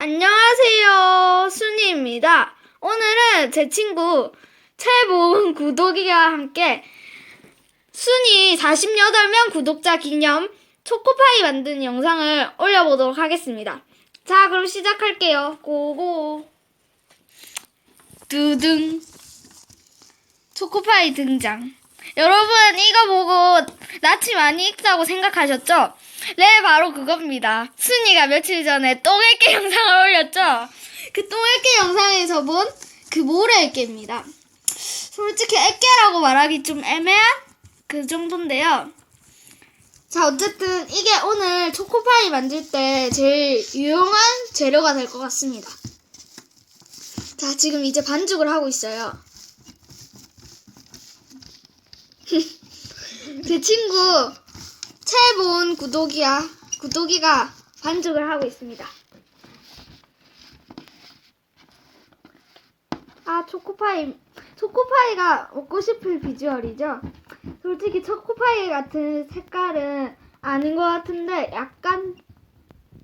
안녕하세요. 순이입니다. 오늘은 제 친구 최보은 구독이와 함께 순이 48명 구독자 기념 초코파이 만든 영상을 올려보도록 하겠습니다. 자, 그럼 시작할게요. 고고. 두둥. 초코파이 등장. 여러분, 이거 보고 낯이 많이 익다고 생각하셨죠? 네, 바로 그겁니다. 순이가 며칠 전에 똥액개 영상을 올렸죠? 그 똥액개 영상에서 본 그 모래액개입니다. 솔직히 액개라고 말하기 좀 애매한 그 정도인데요. 자, 어쨌든 이게 오늘 초코파이 만들 때 제일 유용한 재료가 될 것 같습니다. 자, 지금 이제 반죽을 하고 있어요. 제 친구 최본 구독이야 구독이가 반죽을 하고 있습니다. 아 초코파이 초코파이가 먹고 싶을 비주얼이죠. 솔직히 초코파이 같은 색깔은 아닌 것 같은데 약간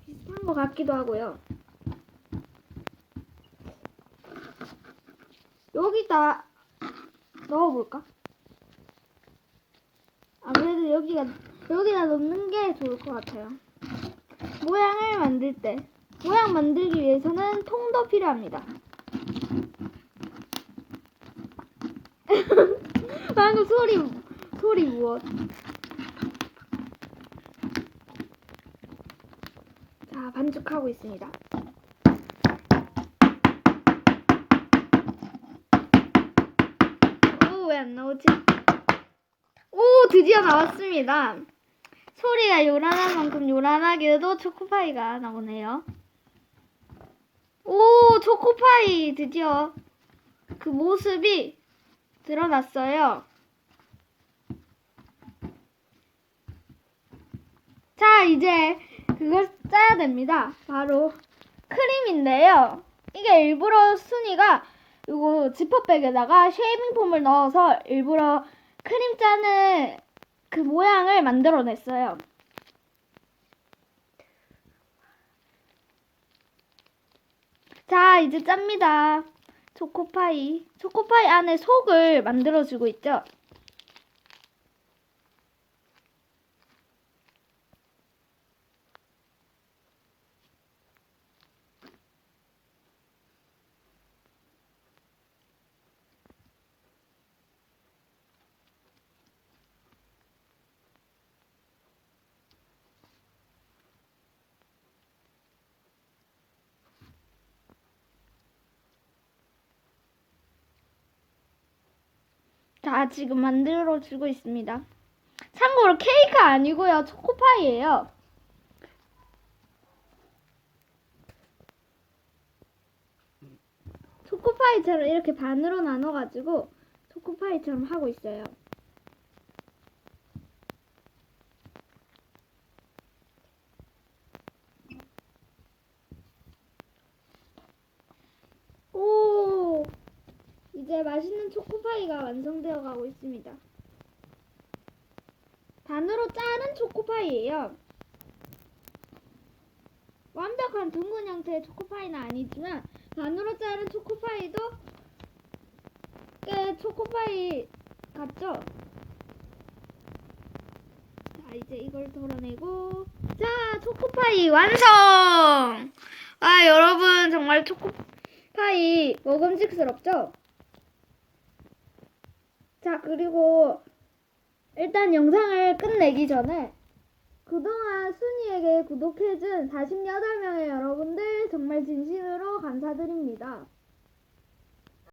비슷한 것 같기도 하고요. 여기다 넣어볼까? 아무래도 여기가 여기다 넣는 게 좋을 것 같아요. 모양을 만들 때 모양 만들기 위해서는 통도 필요합니다. 방금 소리 소리 무엇? 자 반죽하고 있습니다. 드디어 나왔습니다. 소리가 요란한 만큼 요란하게도 초코파이가 나오네요. 오 초코파이 드디어 그 모습이 드러났어요. 자 이제 그걸 짜야 됩니다. 바로 크림인데요. 이게 일부러 순이가 이거 지퍼백에다가 쉐이빙 폼을 넣어서 일부러 크림 짜는 그 모양을 만들어냈어요. 자, 이제 짭니다. 초코파이. 초코파이 안에 속을 만들어주고 있죠? 자, 지금 만들어주고 있습니다. 참고로 케이크 아니고요. 초코파이예요. 초코파이처럼 이렇게 반으로 나눠가지고 초코파이처럼 하고 있어요. 오! 이 제 맛있는 초코파이가 완성되어 가고 있습니다. 반으로 자른 초코파이예요. 완벽한 둥근 형태의 초코파이는 아니지만 반으로 자른 초코파이도 꽤 초코파이 같죠? 자 이제 이걸 덜어내고 자 초코파이 완성! 아 여러분 정말 초코파이 먹음직스럽죠? 자, 그리고 일단 영상을 끝내기 전에 그동안 순이에게 구독해준 48명의 여러분들 정말 진심으로 감사드립니다.